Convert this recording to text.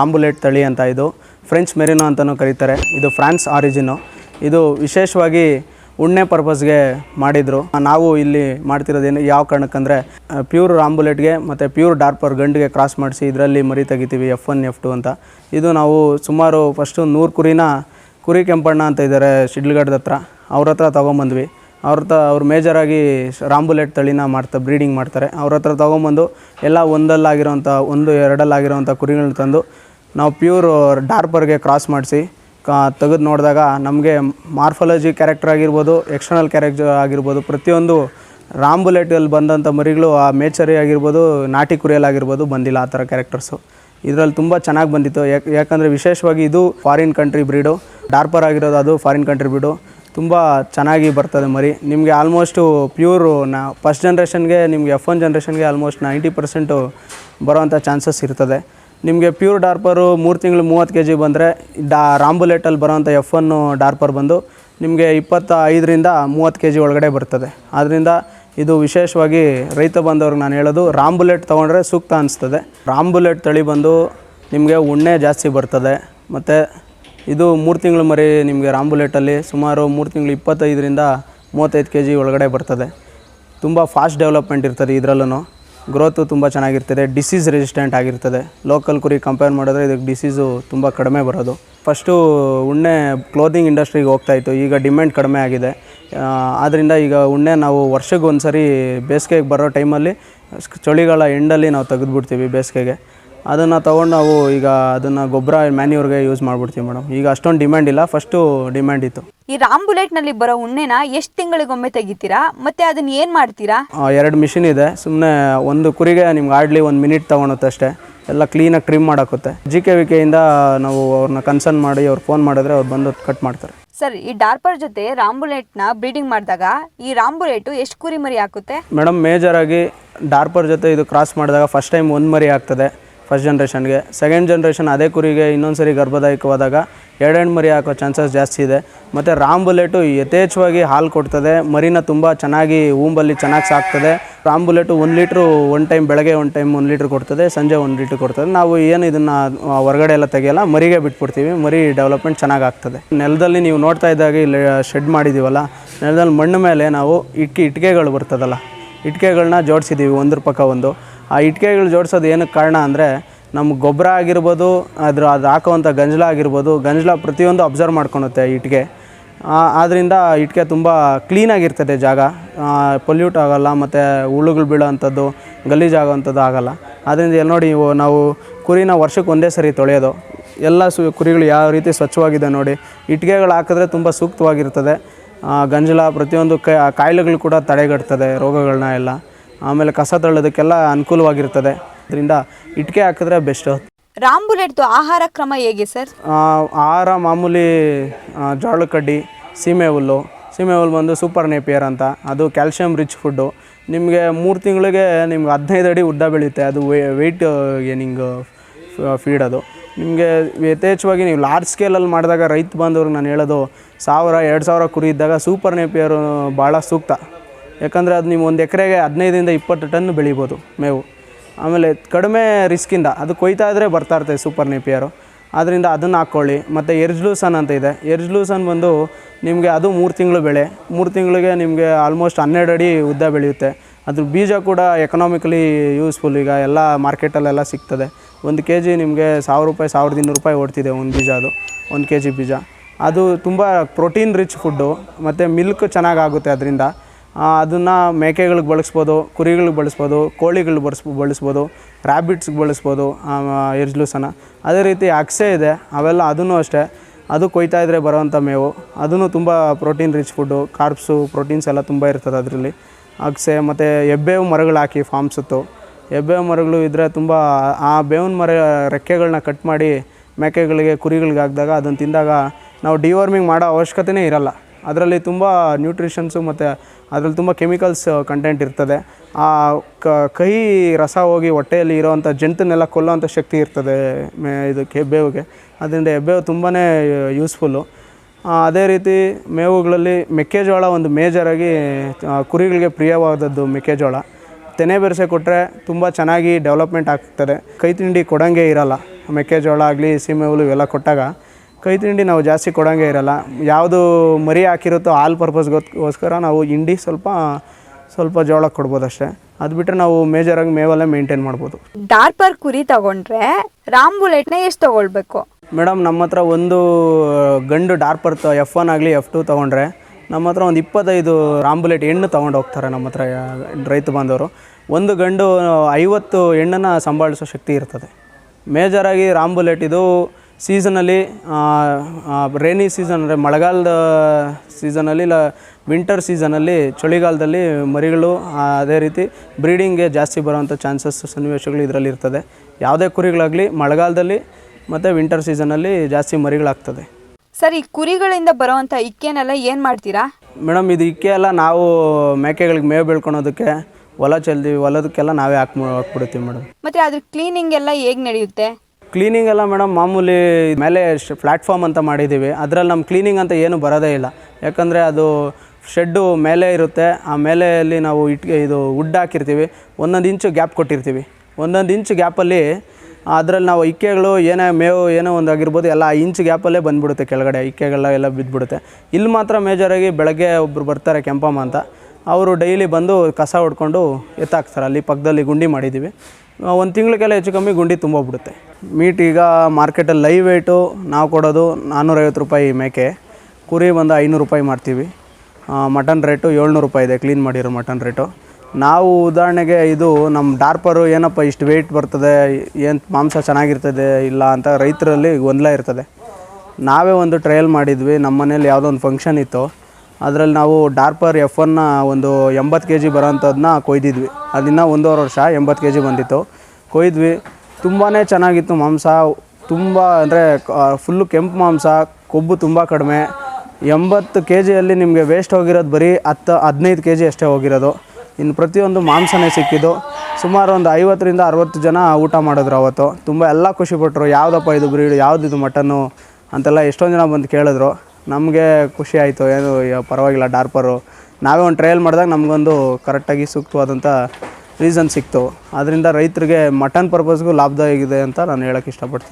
Rambouillet ತಳಿ ಅಂತ ಇದು. ಫ್ರೆಂಚ್ ಮೆರಿನೋ ಅಂತಲೂ ಕರೀತಾರೆ. ಇದು ಫ್ರಾನ್ಸ್ ಆರಿಜಿನು ಇದು ವಿಶೇಷವಾಗಿ ಉಣ್ಣೆ ಪರ್ಪಸ್ಗೆ ಮಾಡಿದರು. ನಾವು ಇಲ್ಲಿ ಮಾಡ್ತಿರೋದೇನು ಯಾವ ಕಾರಣಕ್ಕಂದರೆ ಪ್ಯೂರ್ ರಾಂಬುಲೆಟ್ಗೆ ಮತ್ತು ಪ್ಯೂರ್ ಡಾರ್ಪರ್ ಗಂಡಿಗೆ ಕ್ರಾಸ್ ಮಾಡಿಸಿ ಇದರಲ್ಲಿ ಮರಿ ತೆಗಿತೀವಿ, ಎಫ್ ಒನ್, ಎಫ್ ಟು ಅಂತ. ಇದು ನಾವು ಸುಮಾರು ಫಸ್ಟು ನೂರು ಕುರಿನ ಕುರಿ ಕೆಂಪಣ್ಣ ಅಂತ ಇದ್ದಾರೆ ಶಿಡ್ಲಘಟ್ಟದ ಹತ್ರ ಅವ್ರ ಹತ್ರ ತೊಗೊಂಬಂದ್ವಿ. ಅವ್ರ ತ ಅವ್ರು ಮೇಜರಾಗಿ ರಾಂಬುಲೆಟ್ ತಳಿನ ಮಾಡ್ತಾ ಬ್ರೀಡಿಂಗ್ ಮಾಡ್ತಾರೆ. ಅವ್ರ ಹತ್ರ ತೊಗೊಂಬಂದು ಎಲ್ಲ ಒಂದಲ್ಲಾಗಿರೋಂಥ, ಒಂದು ಎರಡಲ್ಲಾಗಿರೋಂಥ ಕುರಿಗಳನ್ನ ತಂದು ನಾವು ಪ್ಯೂರ್ ಡಾರ್ಪರ್ಗೆ ಕ್ರಾಸ್ ಮಾಡಿಸಿ, ಕಾ, ತೆಗೆದು ನೋಡಿದಾಗ ನಮಗೆ ಮಾರ್ಫಾಲಜಿ ಕ್ಯಾರೆಕ್ಟರ್ ಆಗಿರ್ಬೋದು ಎಕ್ಸ್ಟರ್ನಲ್ ಕ್ಯಾರೆಕ್ಟರ್ ಆಗಿರ್ಬೋದು, ಪ್ರತಿಯೊಂದು ರಾಂಬುಲೆಟಲ್ಲಿ ಬಂದಂಥ ಮರಿಗಳು ಆ ಮೇಚರಿ ಆಗಿರ್ಬೋದು, ನಾಟಿ ಕುರಿಯಲ್ಲಾಗಿರ್ಬೋದು ಬಂದಿಲ್ಲ ಆ ಥರ ಕ್ಯಾರೆಕ್ಟರ್ಸು ಇದರಲ್ಲಿ ತುಂಬ ಚೆನ್ನಾಗಿ ಬಂದಿತ್ತು. ಯಾಕೆ, ಯಾಕಂದರೆ ವಿಶೇಷವಾಗಿ ಇದು ಫಾರಿನ್ ಕಂಟ್ರಿ ಬ್ರೀಡು ಡಾರ್ಪರ್ ಆಗಿರೋದು ಅದು ಫಾರಿನ್ ಕಂಟ್ರಿ ಬ್ರೀಡು ತುಂಬ ಚೆನ್ನಾಗಿ ಬರ್ತದೆ ಮರಿ. ನಿಮಗೆ ಆಲ್ಮೋಸ್ಟು ಪ್ಯೂರು ನಾ ಫಸ್ಟ್ ಜನ್ರೇಷನ್ಗೆ ನಿಮಗೆ ಎಫ್ ಒನ್ ಜನ್ರೇಷನ್ಗೆ ಆಲ್ಮೋಸ್ಟ್ ನೈಂಟಿ ಪರ್ಸೆಂಟು ಬರೋವಂಥ ಚಾನ್ಸಸ್ ಇರ್ತದೆ. ನಿಮಗೆ ಪ್ಯೂರ್ ಡಾರ್ಪರು ಮೂರು ತಿಂಗಳು ಮೂವತ್ತು ಕೆ ಜಿ ಬಂದರೆ ಡಾ ರಾಂಬುಲೆಟಲ್ಲಿ ಬರೋವಂಥ ಎಫ್ ಒನ್ನು ಡಾರ್ಪರ್ ಬಂದು ನಿಮಗೆ ಇಪ್ಪತ್ತ ಐದರಿಂದ ಮೂವತ್ತು ಕೆ ಜಿ ಒಳಗಡೆ ಬರ್ತದೆ. ಆದ್ದರಿಂದ ಇದು ವಿಶೇಷವಾಗಿ ರೈತ ಬಂದವ್ರಿಗೆ ನಾನು ಹೇಳೋದು ರಾಂಬುಲೆಟ್ ತೊಗೊಂಡ್ರೆ ಸೂಕ್ತ ಅನಿಸ್ತದೆ. ರಾಂಬುಲೆಟ್ ತಳಿ ಬಂದು ನಿಮಗೆ ಉಣ್ಣೆ ಜಾಸ್ತಿ ಬರ್ತದೆ. ಮತ್ತು ಇದು ಮೂರು ತಿಂಗಳು ಮರಿ ನಿಮಗೆ ರಾಂಬುಲೆಟಲ್ಲಿ ಸುಮಾರು ಮೂರು ತಿಂಗಳು ಇಪ್ಪತ್ತೈದರಿಂದ ಮೂವತ್ತೈದು ಕೆ ಜಿ ಒಳಗಡೆ ಬರ್ತದೆ. ತುಂಬ ಫಾಸ್ಟ್ ಡೆವಲಪ್ಮೆಂಟ್ ಇರ್ತದೆ ಇದರಲ್ಲೂ ಗ್ರೋತು ತುಂಬ ಚೆನ್ನಾಗಿರ್ತದೆ ಡಿಸೀಸ್ ರೆಸಿಸ್ಟೆಂಟ್ ಆಗಿರ್ತದೆ. ಲೋಕಲ್ ಕುರಿ ಕಂಪೇರ್ ಮಾಡಿದ್ರೆ ಇದಕ್ಕೆ ಡಿಸೀಸು ತುಂಬ ಕಡಿಮೆ ಬರೋದು. ಫಸ್ಟು ಉಣ್ಣೆ ಕ್ಲೋದಿಂಗ್ ಇಂಡಸ್ಟ್ರಿಗೆ ಹೋಗ್ತಾಯಿತ್ತು ಈಗ ಡಿಮ್ಯಾಂಡ್ ಕಡಿಮೆ ಆಗಿದೆ. ಆದ್ದರಿಂದ ಈಗ ಉಣ್ಣೆ ನಾವು ವರ್ಷಕ್ಕೆ ಒಂದು ಸರಿ ಬೇಸಿಗೆಗೆ ಬರೋ ಟೈಮಲ್ಲಿ ಚಳಿಗಾಲ ಎಂಡಲ್ಲಿ ನಾವು ತೆಗೆದುಬಿಡ್ತೀವಿ ಬೇಸಿಗೆಗೆ. ಅದನ್ನು ತೊಗೊಂಡು ನಾವು ಈಗ ಅದನ್ನು ಗೊಬ್ಬರ ಮ್ಯಾನ್ಯೂರ್ಗೆ ಯೂಸ್ ಮಾಡಿಬಿಡ್ತೀವಿ ಮೇಡಮ್. ಈಗ ಅಷ್ಟೊಂದು ಡಿಮ್ಯಾಂಡ್ ಇಲ್ಲ ಫಸ್ಟು ಡಿಮ್ಯಾಂಡ್ ಇತ್ತು. ಈ ರಾಂಬುಲೆಟ್ನಲ್ಲಿ ಬರೋ ಉಣ್ಣೆನ ಎಷ್ಟು ತಿಂಗಳಿಗೊಮ್ಮೆ ತೆಗಿತೀರಾ? ಮತ್ತೆ ಅದನ್ನ ಏನು ಮಾಡ್ತೀರಾ? ಎರಡು ಮಿಷಿನ್ ಇದೆ. ಸುಮ್ಮನೆ ಒಂದು ಕುರಿಗೆ ನಿಮ್ಗೆ ಆಡ್ಲಿ ಒಂದು ಮಿನಿಟ್ ತೊಗೊಳುತ್ತೆ ಅಷ್ಟೇ. ಎಲ್ಲ ಕ್ಲೀನಾಗಿ ಟ್ರಿಮ್ ಮಾಡಾಕುತ್ತೆ. ಜಿ ಕೆ ವಿ ಕೆಯಿಂದ ನಾವು ಅವ್ರನ್ನ ಕನ್ಸರ್ನ್ ಮಾಡಿ ಅವ್ರು ಫೋನ್ ಮಾಡಿದ್ರೆ ಅವ್ರು ಬಂದು ಕಟ್ ಮಾಡ್ತಾರೆ. ಸರ್ ಈ ಡಾರ್ಪರ್ ಜೊತೆ ರಾಂಬುಲೆಟ್ನ ನ ಬ್ರೀಡಿಂಗ್ ಮಾಡಿದಾಗ ಈ ರಾಂಬುಲೆಟ್ ಎಷ್ಟು ಕುರಿ ಮರಿ ಹಾಕುತ್ತೆ? ಮೇಡಮ್ ಮೇಜರಾಗಿ ಡಾರ್ಪರ್ ಜೊತೆ ಇದು ಕ್ರಾಸ್ ಮಾಡಿದಾಗ ಫಸ್ಟ್ ಟೈಮ್ ಒಂದು ಮರಿ ಆಗ್ತದೆ. ಫಸ್ಟ್ ಜನ್ರೇಷನ್ಗೆ ಸೆಕೆಂಡ್ ಜನ್ರೇಷನ್ ಅದೇ ಕುರಿಗೆ ಇನ್ನೊಂದು ಸರಿ ಗರ್ಭದಾಯಕವಾದಾಗ ಎರಡೆರಡು ಮರಿ ಹಾಕೋ ಚಾನ್ಸಸ್ ಜಾಸ್ತಿ ಇದೆ. ಮತ್ತು ರಾಮ್ ಬುಲೆಟು ಯಥೇಚ್ಛವಾಗಿ ಹಾಲು ಕೊಡ್ತದೆ. ಮರಿನ ತುಂಬ ಚೆನ್ನಾಗಿ ಊಂಬಲ್ಲಿ ಚೆನ್ನಾಗಿ ಸಾಕ್ತದೆ. ರಾಮ್ ಬುಲೆಟು ಒಂದು ಲೀಟ್ರು ಒನ್ ಟೈಮ್, ಬೆಳಗ್ಗೆ ಒಂದು ಟೈಮ್ ಒಂದು ಲೀಟ್ರ್ ಕೊಡ್ತದೆ, ಸಂಜೆ ಒಂದು ಲೀಟ್ರ್ ಕೊಡ್ತದೆ. ನಾವು ಏನು ಇದನ್ನು ಹೊರಗಡೆ ಎಲ್ಲ ತೆಗೆಯಲ್ಲ, ಮರಿಗೆ ಬಿಟ್ಬಿಡ್ತೀವಿ. ಮರಿ ಡೆವಲಪ್ಮೆಂಟ್ ಚೆನ್ನಾಗಿ ಆಗ್ತದೆ. ನೆಲದಲ್ಲಿ ನೀವು ನೋಡ್ತಾ ಇದ್ದಾಗ ಇಲ್ಲಿ ಶೆಡ್ ಮಾಡಿದ್ದೀವಲ್ಲ ನೆಲದಲ್ಲಿ ಮಣ್ಣು ಮೇಲೆ ನಾವು ಇಟ್ಕೆ ಇಟ್ಟಿಗೆಗಳು ಬರ್ತದಲ್ಲ. ಇಟ್ಟಿಗೆಗಳನ್ನ ಜೋಡಿಸಿದ್ದೀವಿ ಒಂದ್ರ ಪಕ್ಕ ಒಂದು. ಆ ಇಟ್ಕೆಗಳು ಜೋಡಿಸೋದು ಏನಕ್ಕೆ ಕಾರಣ ಅಂದರೆ ನಮ್ಮ ಗೊಬ್ಬರ ಆಗಿರ್ಬೋದು, ಅದ್ರ ಅದು ಹಾಕೋವಂಥ ಗಂಜಲ ಆಗಿರ್ಬೋದು, ಗಂಜಲ ಪ್ರತಿಯೊಂದು ಅಬ್ಸರ್ವ್ ಮಾಡ್ಕೊಳುತ್ತೆ ಇಟ್ಕೆ. ಆದ್ದರಿಂದ ಇಟ್ಕೆ ತುಂಬ ಕ್ಲೀನಾಗಿರ್ತದೆ ಜಾಗ. ಪೊಲ್ಯೂಟ್ ಆಗೋಲ್ಲ, ಮತ್ತು ಹುಳುಗಳು ಬೀಳೋವಂಥದ್ದು ಗಲೀಜಾಗೋವಂಥದ್ದು ಆಗೋಲ್ಲ. ಆದ್ದರಿಂದ ಎಲ್ಲಿ ನೋಡಿ ನಾವು ಕುರಿನ ವರ್ಷಕ್ಕೆ ಒಂದೇ ಸರಿ ತೊಳೆಯೋದು. ಎಲ್ಲ ಸು, ಕುರಿಗಳು ಯಾವ ರೀತಿ ಸ್ವಚ್ಛವಾಗಿದೆ ನೋಡಿ, ಇಟ್ಕೆಗಳು ಹಾಕಿದ್ರೆ ತುಂಬ ಸೂಕ್ತವಾಗಿರ್ತದೆ. ಗಂಜಲ ಪ್ರತಿಯೊಂದು ಕಾಯಿಲೆಗಳು ಕೂಡ ತಡೆಗಟ್ತದೆ ರೋಗಗಳನ್ನ ಎಲ್ಲ. ಆಮೇಲೆ ಕಸ ತಳ್ಳೋದಕ್ಕೆಲ್ಲ ಅನುಕೂಲವಾಗಿರ್ತದೆ. ಅದರಿಂದ ಇಟ್ಟಿಗೆ ಹಾಕಿದ್ರೆ ಬೆಸ್ಟು. ರಾಂಬುಲೆಟ್ದು ಆಹಾರ ಕ್ರಮ ಹೇಗೆ ಸರ್? ಆಹಾರ ಮಾಮೂಲಿ ಜೋಳ ಜೋಳದ ಕಡ್ಡಿ ಸೀಮೆ ಹುಲ್ಲು. ಸೀಮೆ ಹುಲ್ಲು ಬಂದು ಸೂಪರ್ ನೇಪಿಯರ್ ಅಂತ. ಅದು ಕ್ಯಾಲ್ಶಿಯಂ ರಿಚ್ ಫುಡ್ಡು. ನಿಮಗೆ ಮೂರು ತಿಂಗಳಿಗೆ ನಿಮ್ಗೆ ಹದಿನೈದು ಅಡಿ ಉದ್ದ ಬೆಳೆಯುತ್ತೆ ಅದು ವೆಯ್ಟ್ ಏನಿಂಗ್ ಫೀಡ್ ಅದು. ನಿಮಗೆ ಯಥೇಚ್ಛವಾಗಿ ನೀವು ಲಾರ್ಜ್ ಸ್ಕೇಲಲ್ಲಿ ಮಾಡಿದಾಗ ರೈತ ಬಂದವ್ರಿಗೆ ನಾನು ಹೇಳೋದು ಸಾವಿರ ಎರಡು ಸಾವಿರ ಕುರಿ ಇದ್ದಾಗ ಸೂಪರ್ ನೇಪಿಯರು ಭಾಳ ಸೂಕ್ತ. ಯಾಕಂದರೆ ಅದು ನೀವು ಒಂದು ಎಕರೆಗೆ ಹದಿನೈದರಿಂದ ಇಪ್ಪತ್ತು ಟನ್ ಬೆಳಿಬೋದು ಮೇವು. ಆಮೇಲೆ ಕಡಿಮೆ ರಿಸ್ಕಿಂದ ಅದು ಕೊಯ್ತಾ ಇದ್ದರೆ ಬರ್ತಾ ಇರ್ತದೆ ಸೂಪರ್ ನೇಪಿಯರು. ಆದ್ದರಿಂದ ಅದನ್ನು ಹಾಕ್ಕೊಳ್ಳಿ ಮತ್ತು ಎರ್ಜ್ಲೂಸನ್ ಅಂತ ಇದೆ. ಎರ್ಜ್ಲೂಸನ್ ಬಂದು ನಿಮಗೆ ಅದು ಮೂರು ತಿಂಗಳು ಬೆಳೆ. ಮೂರು ತಿಂಗಳಿಗೆ ನಿಮಗೆ ಆಲ್ಮೋಸ್ಟ್ ಹನ್ನೆರಡು ಅಡಿ ಉದ್ದ ಬೆಳೆಯುತ್ತೆ. ಅದ್ರ ಬೀಜ ಕೂಡ ಎಕನಾಮಿಕಲಿ ಯೂಸ್ಫುಲ್ ಈಗ ಎಲ್ಲ ಮಾರ್ಕೆಟಲ್ಲೆಲ್ಲ ಸಿಗ್ತದೆ. ಒಂದು ಕೆ ಜಿ ನಿಮಗೆ ಸಾವಿರ ರೂಪಾಯಿ, ಸಾವಿರದ ಇನ್ನೂರು ರೂಪಾಯಿ ಓಡ್ತಿದೆ ಒಂದು ಬೀಜ ಅದು. ಒಂದು ಕೆ ಜಿ ಬೀಜ. ಅದು ತುಂಬ ಪ್ರೋಟೀನ್ ರಿಚ್ ಫುಡ್ಡು ಮತ್ತು ಮಿಲ್ಕ್ ಚೆನ್ನಾಗಾಗುತ್ತೆ ಅದರಿಂದ. ಅದನ್ನು ಮೇಕೆಗಳಿಗೆ ಬಳಸ್ಬೋದು, ಕುರಿಗಳಿಗೆ ಬಳಸ್ಬೋದು, ಕೋಳಿಗಳಿಗೆ ಬಳಸ್, ಬಳಸ್ಬೋದು ರ್ಯಾಬಿಟ್ಸ್ಗೆ ಬಳಸ್ಬೋದು ಎರ್ಜ್ಲೂಸನ ಅದೇ ರೀತಿ ಅಕ್ಸೆ ಇದೆ, ಅವೆಲ್ಲ ಅದೂ ಅಷ್ಟೇ. ಅದು ಕೊಯ್ತಾ ಇದ್ರೆ ಬರೋವಂಥ ಮೇವು. ಅದೂ ತುಂಬ protein rich food carbs proteins ಎಲ್ಲ ತುಂಬ ಇರ್ತದೆ ಅದರಲ್ಲಿ. ಅಗಸೆ ಮತ್ತು ಎಬ್ಬೇವು ಮರಗಳು ಹಾಕಿ ಫಾರ್ಮ್ ಸುತ್ತು ಎಬ್ಬೇವು ಮರಗಳು ಇದ್ದರೆ ತುಂಬ, ಆ ಬೇವಿನ ಮರ ರೆಕ್ಕೆಗಳನ್ನ ಕಟ್ ಮಾಡಿ ಮೇಕೆಗಳಿಗೆ, ಕುರಿಗಳಿಗೆ ಹಾಕಿದಾಗ ಅದನ್ನು ತಿಂದಾಗ ನಾವು ಡಿವಾರ್ಮಿಂಗ್ ಮಾಡೋ ಅವಶ್ಯಕತೆಯೇ ಇರಲ್ಲ. ಅದರಲ್ಲಿ ತುಂಬ ನ್ಯೂಟ್ರಿಷನ್ಸು ಮತ್ತು ಅದರಲ್ಲಿ ತುಂಬ ಕೆಮಿಕಲ್ಸ್ ಕಂಟೆಂಟ್ ಇರ್ತದೆ. ಆ, ಕ, ಕಹಿ ರಸ ಹೋಗಿ ಹೊಟ್ಟೆಯಲ್ಲಿ ಇರೋವಂಥ ಜಂತನ್ನೆಲ್ಲ ಕೊಲ್ಲೋವಂಥ ಶಕ್ತಿ ಇರ್ತದೆ ಮೇ, ಇದಕ್ಕೆ ಹೆಬ್ಬೇವಿಗೆ ಅದರಿಂದ ಹೆಬ್ಬೇವು ತುಂಬಾ ಯೂಸ್ಫುಲ್ಲು ಅದೇ ರೀತಿ ಮೇವುಗಳಲ್ಲಿ ಮೆಕ್ಕೆಜೋಳ ಒಂದು ಮೇಜರಾಗಿ ಕುರಿಗಳಿಗೆ ಪ್ರಿಯವಾದದ್ದು ಮೆಕ್ಕೆಜೋಳ. ತೆನೆ ಬೆರೆಸೆ ಕೊಟ್ಟರೆ ತುಂಬ ಚೆನ್ನಾಗಿ ಡೆವಲಪ್ಮೆಂಟ್ ಆಗ್ತದೆ. ಕೈ ತಿಂಡಿ ಕೊಡಂಗೆ ಇರಲ್ಲ. ಮೆಕ್ಕೆಜೋಳ ಆಗಲಿ ಸೀಮೆ ಹುಲ್ಲು ಇವೆಲ್ಲ ಕೊಟ್ಟಾಗ ಕೈ ತಿಂಡಿ ನಾವು ಜಾಸ್ತಿ ಕೊಡೋಂಗೆ ಇರಲ್ಲ. ಯಾವುದು ಮರಿ ಹಾಕಿರುತ್ತೋ ಹಾಲು ಪರ್ಪಸ್ಗೋಸ್ಕರ ನಾವು ಹಿಂಡಿ ಸ್ವಲ್ಪ ಸ್ವಲ್ಪ ಜೋಳ ಕೊಡ್ಬೋದು ಅಷ್ಟೇ. ಅದು ಬಿಟ್ಟರೆ ನಾವು ಮೇಜರಾಗಿ ಮೇವಲ್ಲೇ ಮೇಂಟೈನ್ ಮಾಡ್ಬೋದು. ಡಾರ್ಪರ್ ಕುರಿ ತಗೊಂಡ್ರೆ ರಾಮ್ ಬುಲೆಟ್ನ ಎಷ್ಟು ತಗೊಳ್ಬೇಕು? ಮೇಡಮ್ ನಮ್ಮ ಹತ್ರ ಒಂದು ಗಂಡು ಡಾರ್ಪರ್ ಎಫ್ ಒನ್ ಆಗಲಿ ಎಫ್ ಟು ತೊಗೊಂಡ್ರೆ ನಮ್ಮ ಹತ್ರ ಒಂದು ಇಪ್ಪತ್ತೈದು ರಾಂಬುಲೆಟ್ ಹೆಣ್ಣು ತೊಗೊಂಡು ಹೋಗ್ತಾರೆ ನಮ್ಮ ಹತ್ರ ರೈತ ಬಾಂಧವರು ಒಂದು ಗಂಡು ಐವತ್ತು ಹೆಣ್ಣನ್ನು ಸಂಭಾಳಿಸೋ ಶಕ್ತಿ ಇರ್ತದೆ. ಮೇಜರಾಗಿ ರಾಂಬುಲೆಟ್ ಇದು ಸೀಸನಲ್ಲಿ ರೇನಿ ಸೀಸನ್ ಅಂದರೆ ಮಳೆಗಾಲದ ಸೀಸನಲ್ಲಿ ಇಲ್ಲ ವಿಂಟರ್ ಸೀಸನಲ್ಲಿ ಚಳಿಗಾಲದಲ್ಲಿ ಮರಿಗಳು ಅದೇ ರೀತಿ ಬ್ರೀಡಿಂಗ್ಗೆ ಜಾಸ್ತಿ ಬರೋವಂಥ ಚಾನ್ಸಸ್ ಸನ್ನಿವೇಶಗಳು ಇದರಲ್ಲಿ ಇರ್ತದೆ. ಯಾವುದೇ ಕುರಿಗಳಾಗಲಿ ಮಳೆಗಾಲದಲ್ಲಿ ಮತ್ತು ವಿಂಟರ್ ಸೀಸನಲ್ಲಿ ಜಾಸ್ತಿ ಮರಿಗಳಾಗ್ತದೆ. ಸರ್ ಈ ಕುರಿಗಳಿಂದ ಬರುವಂಥ ಇಕ್ಕೆನೆಲ್ಲ ಏನು ಮಾಡ್ತೀರಾ? ಮೇಡಮ್ ಇದು ಇಕ್ಕೆ ಎಲ್ಲ ನಾವು ಮೇಕೆಗಳಿಗೆ ಮೇವು ಬೆಳ್ಕೊಳೋದಕ್ಕೆ ಹೊಲ ಚೆಲ್ತೀವಿ ಹೊಲದಕ್ಕೆಲ್ಲ ನಾವೇ ಹಾಕಿ ಹಾಕ್ಬಿಡ್ತೀವಿ ಮೇಡಮ್. ಮತ್ತು ಅದ್ರ ಕ್ಲೀನಿಂಗ್ ಎಲ್ಲ ಹೇಗೆ ನಡೆಯುತ್ತೆ? ಕ್ಲೀನಿಂಗ್ ಎಲ್ಲ ಮೇಡಮ್ ಮಾಮೂಲಿ ಮೇಲೆ ಪ್ಲ್ಯಾಟ್ಫಾರ್ಮ್ ಅಂತ ಮಾಡಿದ್ದೀವಿ. ಅದರಲ್ಲಿ ನಮ್ಮ ಕ್ಲೀನಿಂಗ್ ಅಂತ ಏನು ಬರೋದೇ ಇಲ್ಲ. ಯಾಕಂದರೆ ಅದು ಶೆಡ್ಡು ಮೇಲೆ ಇರುತ್ತೆ. ಆ ಮೇಲೆಯಲ್ಲಿ ನಾವು ಇಟ್ಗೆ ಇದು ವುಡ್ ಹಾಕಿರ್ತೀವಿ. ಒಂದೊಂದು ಇಂಚು ಗ್ಯಾಪ್ ಕೊಟ್ಟಿರ್ತೀವಿ. ಒಂದೊಂದು ಇಂಚು ಗ್ಯಾಪಲ್ಲಿ ಅದರಲ್ಲಿ ನಾವು ಇಕ್ಕೆಗಳು, ಏನೇ ಮೇವು, ಏನೋ ಒಂದು ಆಗಿರ್ಬೋದು, ಎಲ್ಲ ಆ ಇಂಚು ಗ್ಯಾಪಲ್ಲೇ ಬಂದ್ಬಿಡುತ್ತೆ ಕೆಳಗಡೆ. ಇಕ್ಕೆಗಳೆಲ್ಲ ಎಲ್ಲ ಬಿದ್ದುಬಿಡುತ್ತೆ. ಇಲ್ಲಿ ಮಾತ್ರ ಮೇಜರಾಗಿ ಬೆಳಗ್ಗೆ ಒಬ್ಬರು ಬರ್ತಾರೆ ಕೆಂಪಮ್ಮ ಅಂತ. ಅವರು ಡೈಲಿ ಬಂದು ಕಸ ಹೊಡ್ಕೊಂಡು ಎತ್ತಾಕ್ತಾರೆ. ಅಲ್ಲಿ ಪಕ್ಕದಲ್ಲಿ ಗುಂಡಿ ಮಾಡಿದ್ದೀವಿ. ಒಂದು ತಿಂಗಳಿಗೆಲ್ಲ ಹೆಚ್ಚು ಕಮ್ಮಿ ಗುಂಡಿ ತುಂಬೋಗ್ಬಿಡುತ್ತೆ. ಮೀಟ್ ಈಗ ಮಾರ್ಕೆಟಲ್ಲಿ ಲೈವ್ ವೇಟು ನಾವು ಕೊಡೋದು ನಾನ್ನೂರೈವತ್ತು ರೂಪಾಯಿ ಮೇಕೆ. ಕುರಿ ಬಂದು ಐನೂರು ರೂಪಾಯಿ ಮಾಡ್ತೀವಿ ಮಟನ್ ರೇಟು ಏಳ್ನೂರು ರೂಪಾಯಿ ಇದೆ ಕ್ಲೀನ್ ಮಾಡಿರೋ ಮಟನ್ ರೇಟು ನಾವು ಉದಾಹರಣೆಗೆ ಇದು ನಮ್ಮ ಡಾರ್ಪರು ಏನಪ್ಪ ಇಷ್ಟು ವೆಯ್ಟ್ ಬರ್ತದೆ, ಏನು ಮಾಂಸ ಚೆನ್ನಾಗಿರ್ತದೆ, ಇಲ್ಲ ಅಂತ ರೈತರಲ್ಲಿ ಗೊಂದಲ ಇರ್ತದೆ. ನಾವೇ ಒಂದು ಟ್ರಯಲ್ ಮಾಡಿದ್ವಿ ನಮ್ಮ ಮನೇಲಿ ಯಾವುದೋ ಒಂದು ಫಂಕ್ಷನ್ ಇತ್ತು. ಅದರಲ್ಲಿ ನಾವು ಡಾರ್ಪರ್ ಎಫ್ ಒನ್ನ ಒಂದು ಎಂಬತ್ತು ಕೆ ಜಿ ಬರೋಂಥದ್ದನ್ನ ಕೊಯ್ದಿದ್ವಿ. ಅದನ್ನ ಒಂದೂವರೆ ವರ್ಷ ಎಂಬತ್ತು ಕೆ ಜಿ ಬಂದಿತ್ತು. ಕೊಯ್ದ್ವಿ. ತುಂಬಾ ಚೆನ್ನಾಗಿತ್ತು ಮಾಂಸ. ತುಂಬ ಅಂದರೆ ಫುಲ್ಲು ಕೆಂಪು ಮಾಂಸ, ಕೊಬ್ಬು ತುಂಬ ಕಡಿಮೆ. ಎಂಬತ್ತು ಕೆ ಜಿಯಲ್ಲಿ ನಿಮಗೆ ವೇಸ್ಟ್ ಹೋಗಿರೋದು ಬರೀ ಹತ್ತು, ಹದಿನೈದು ಕೆ ಜಿ ಅಷ್ಟೇ ಹೋಗಿರೋದು. ಇನ್ನು ಪ್ರತಿಯೊಂದು ಮಾಂಸನೇ ಸಿಕ್ಕಿದ್ದು. ಸುಮಾರು ಒಂದು ಐವತ್ತರಿಂದ ಅರವತ್ತು ಜನ ಊಟ ಮಾಡಿದ್ರು ಅವತ್ತು. ತುಂಬ ಎಲ್ಲ ಖುಷಿಪಟ್ಟರು ಯಾವುದಪ್ಪ ಇದು ಬ್ರೀಡ್? ಯಾವುದಿದು ಮಟನ್ನು? ಅಂತೆಲ್ಲ ಎಷ್ಟೊಂದು ಜನ ಬಂದು ಕೇಳಿದ್ರು. ನಮಗೆ ಖುಷಿ ಆಯಿತು. ಏನು ಪರವಾಗಿಲ್ಲ, ಡಾರ್ಪರು. ನಾವೇ ಒಂದು ಟ್ರಯಲ್ ಮಾಡಿದಾಗ ನಮಗೊಂದು ಕರೆಕ್ಟಾಗಿ ಸೂಕ್ತವಾದಂಥ ರೀಸನ್ ಸಿಕ್ತು. ಅದರಿಂದ ರೈತರಿಗೆ ಮಟನ್ ಪರ್ಪಸ್ಗೂ ಲಾಭದಾಯಕ ಇದೆ ಅಂತ ನಾನು ಹೇಳೋಕ್ಕೆ ಇಷ್ಟಪಡ್ತೀನಿ.